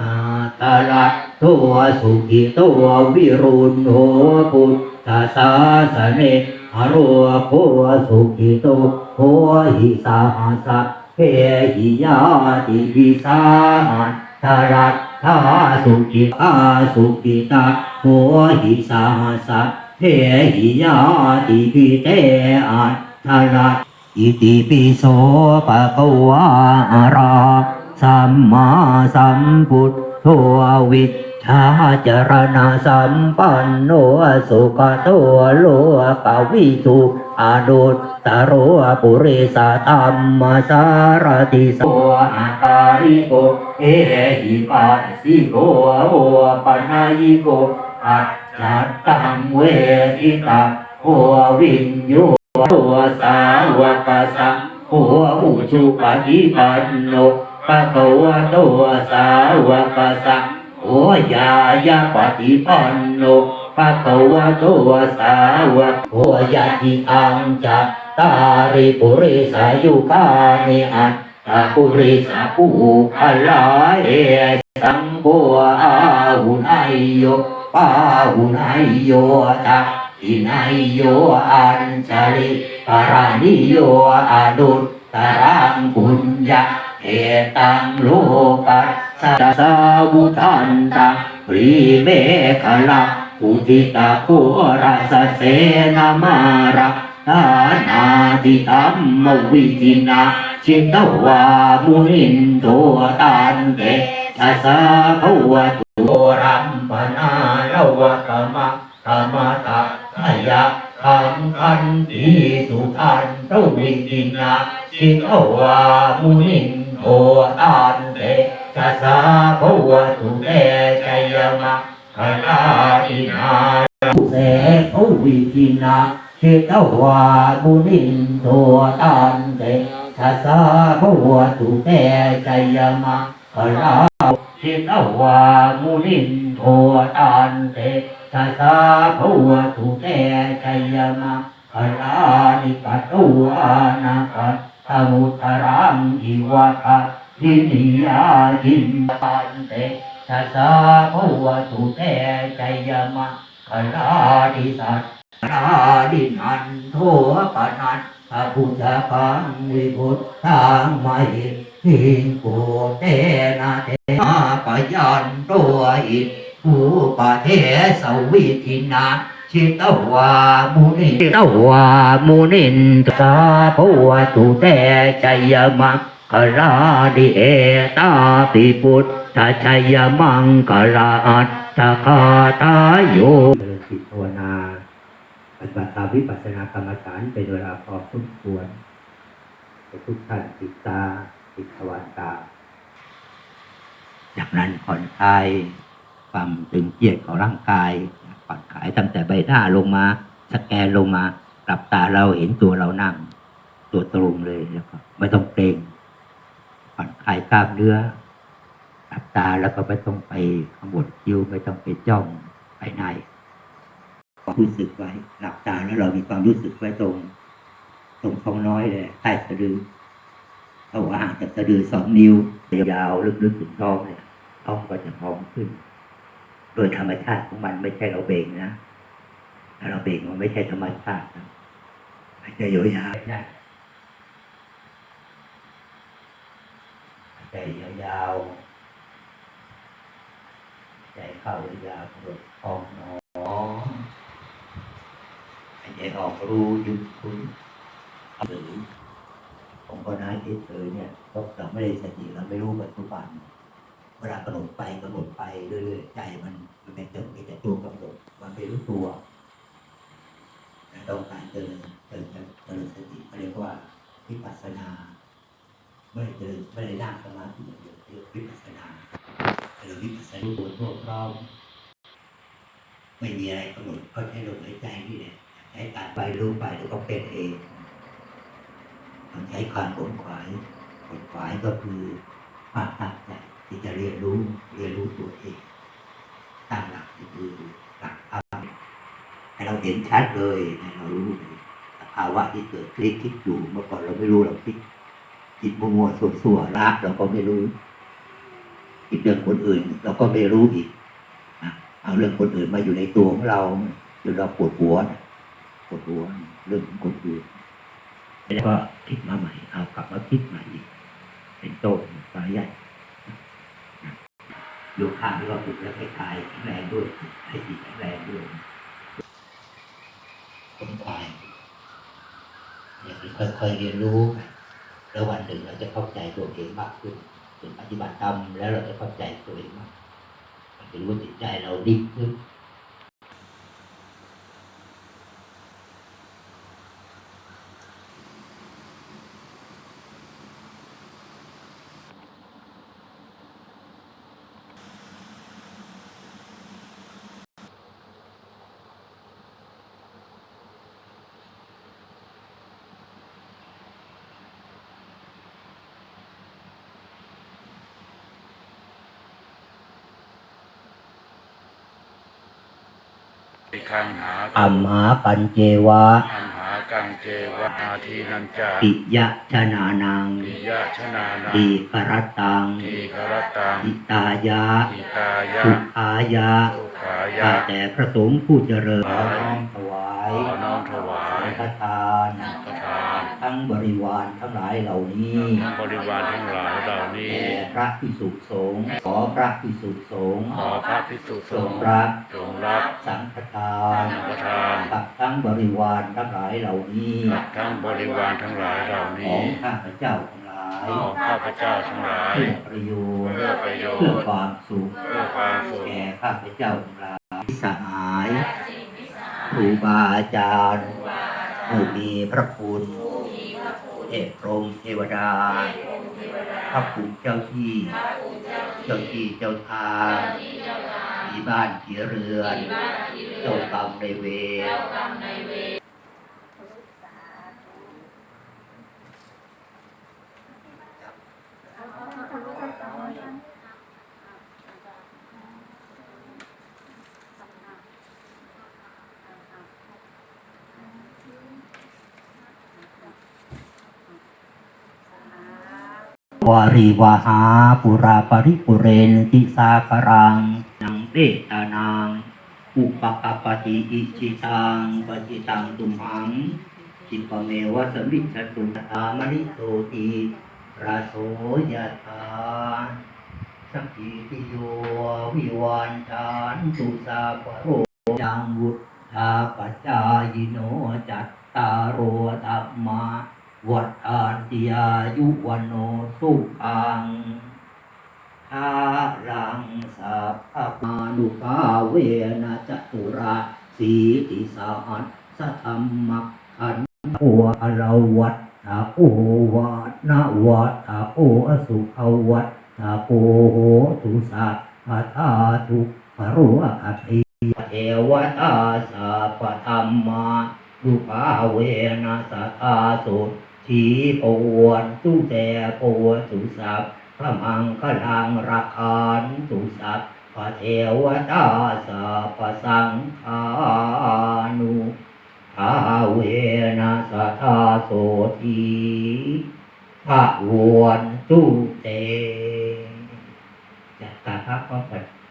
อาตระตัวสุขิตัววิรุณโหพุทธศาสเนอโรโคสุขิโตโหหิสาสะเพหิยาติวิสาทารัตถาสุขิอาสุขิตาโหหิสาสะเพหิยาติวิเตอาทารัตอิติปิโสปะกวาอระ สัมมาสัมพุทโธวิชชาจารณะสัมปันโนสุขโตโลกวิทุอนุตตโรปุริสตัมมสารติโสอาคาริโก เอหิปัสสิโกโอปัญญิโก อัจจัตตังเวทิตาโอวิญโยตัวสาวกสังโฆอุชุปฏิปันโน ปะคะวะโตสาวกสังโฆยายาปฏิปันโนปะคะวะโตสาวกโฆยะติอังจัตตาริปุริสายุคานิอัตตาปุริสาภูคลาเอสังโฆอาหุนายโยปาหุนายโยตาอินัยโยอัญชลิปารานิโยอดุตตรังปุญญา เอตังโลกัสสะสาวุทันตังรีเมฆลังอุทิตาโคราสเสนามาระทานาติตัมมวิทินาชิตวามุนินโทตันเตทัสสะภวตุรัมปนาลวะกมะธรรมตะยะขังคันติสุทัน ตวิตินาชิตวามุนินโทตันเตชัสสะภวตุเตชัยมะขลาอินาเสภวิตินาชิตวามุนินโทตันเตชัสสะภวตุเตชัยมะขลาชิตวามุนินโทตันเตทัสสะภวตุเตชัยมะ คลานิปัตตุอานาคัตตมุตรังอิวะคะทินิยาทิมปันเตทัสสะภวตุเตชัยมะคลานิสัตราดินันโทปนันพระพุทธพังวิพุทธังมหิหิงโกเตนะเตมาปยันตัวอิภูปะเทสวิทินา ชิตวามุนิชิตวามุนินสาภวตุเตชัยมังคลาดิเอตาปิพุทธชัยมังคลาอัตตะคาตายโยเจริญจิตภาวนาปฏิบัติตามวิปัสสนากรรมฐานเป็นเวลาพอสมควรทุกท่านติดตาติดทวารตาจากนั้นผ่อนคลายความตึงเครียดของร่างกาย ผ่อนคลายตั้งแต่ใบหน้าลงมา สแกนลงมาหลับตาเราเห็นตัวเรานั่ง ตัวตรงเลยแล้วก็ไม่ต้องเกรงผ่อนคลายกล้ามเนื้อหลับตาแล้วก็ไม่ต้องไปขมวดคิ้วไม่ต้องไปจ้องภายในความรู้สึกไว้หลับตาแล้วเรามีความรู้สึกไว้ตรง ตรงท้องน้อยเลยใต้สะดือเอาห่างจากสะดือสองนิ้วยาวลึกๆถึงท้องเนี่ยท้องก็จะพองขึ้น โดยธรรมชาติของมันไม่ใช่เราเบ่งนะถ้าเราเบ่งมันไม่ใช่ธรรมชาตินะหายใจยาวๆนะหาใจยาวๆหายใจเข้ายาวๆกระดกท้องหนอใจออกรู้ยุดคุณหรือผมก็น้าเฉยเนี่ยเราไม่ได้สติเราไม่รู้ปัจจุบัน เวลากำหนดไปกำหนดไปเรื่อยๆใจมันมันเป็นแต่มีแต่ตัวกำหนดมันไม่รู้ตัวแต่ต้องการเจริญเจริญเจริญสติเขาเรียกว่าวิปัสสนาไม่ได้เจริญไม่ได้นั่งสมาธิอย่างเดียวเรียกวิปัสสนาเจริญวิปัสสนาตัวทั่วพร้อมไม่มีอะไรกำหนดก็ใช้ลมหายใจนี่แหละใช้การไปรู้ไปแล้วก็เป็นเองมันใช้การขนขวายขนขวายก็คือความตั้งใจ ที่จะเรียนรู้เรียนรู้ตัวเองตั้งหลักก็คือหลักธรรมให้เราเห็นชัดเลยให้เรารู้สภาวะที่เกิดคลิกคิดอยู่เมื่อก่อนเราไม่รู้เราคิดคิดมัวๆส่วนๆรักเราก็ไม่รู้มอีกเรื่องคนอื่น เราก็ไม่รู้อีกเอาเรื่องคนอื่นมาอยู่ในตัวของเราจนเราปวดหัวปวดหัวเรื่องคนอื่นแล้วก็คิดมาใหม่ เอากลับมาคิดใหม่อีก เป็นโต้นสายใหญ่ โยคะที่เราฝึกแล้วให้กายแข็งแรงด้วยให้จิตแข็งแรงด้วยคนกายเนี่ยค่อยๆเรียนรู้ แล้ววันหนึ่งเราจะเข้าใจตัวเองมากขึ้นถึงปฏิบัติธรรมแล้วเราจะเข้าใจตัวเองมากจะรู้ว่าจิตใจเราดีขึ้น อัมหาปัญเจวะอัมหากังเจวะอาทีนันจาปิยะชนานังปิยะชนานาดีกรตังทีกรตังอิตายะอิตายะสุขายะสุขายะข้าแต่พระสงฆ์ผู้เจริญขอน้อมถวายขอน้อมถวายสังฆทานประ ทานทั้งบริวารทั้งหลายเหล่านี้บริวารทั้งหลายเหล่านี้ แด่พระพิสุสงฆ์ขอพระพิสุสงฆ์ขอพระพิสุสทรงงฆ์รับจงรับสังฆทานประทานกับทั้งบริวารทั้งหลายเหล่านี้กับทั้งบริวารทั้งหลายเหล่าขอนี้งข้าพเจ้าทั้งหลายของข้าพเจ้าทั้งหลาย เพื่อประโยชน์เพื่อประโยชน์ เพื่อความสุข เพื่อความสุขแก่ข้าพเจ้าทั้งหลายสหายครูบาอาจารย์ผู้มีพระคุณ เทพพรหมเทวดาพระภูมิเจ้าที่เจ้าที่เจ้าทางมีบ้านที่เรือน เจ้ากรรมในายเวร วารีวาหาปุราปริปุเรนติสาคารังนังเตตานางอุปกปปติอิจิตังปจิตังตุมหังจิปเมวะสมิจตุตามริโตติราโสยถาสัพพิติโยวิวันชานตุสาปโรจังวุธาปัจจายโนจัตตารโอธรรมา วัฏฐานติยายุวันโนสุขังทารังสัพพมานุภาเวนะจตุระสีติสาหัสสะธรรมักขันโออรวัตถาโอวัตนาวัตถาโออสุขวัตถาโอโหตุสัพพะทาทุปะรุอคติเทวตาสัพพธรรมาดุภาเวนะสัทธาสุ ทีปวนตุแต่ปวตุสัพพระมังคลังรักขันตุสัพพะเทวตาสัพสังฆานุภาเวนะสัทธาโสทีพระวนตุเตจัตาพระพระ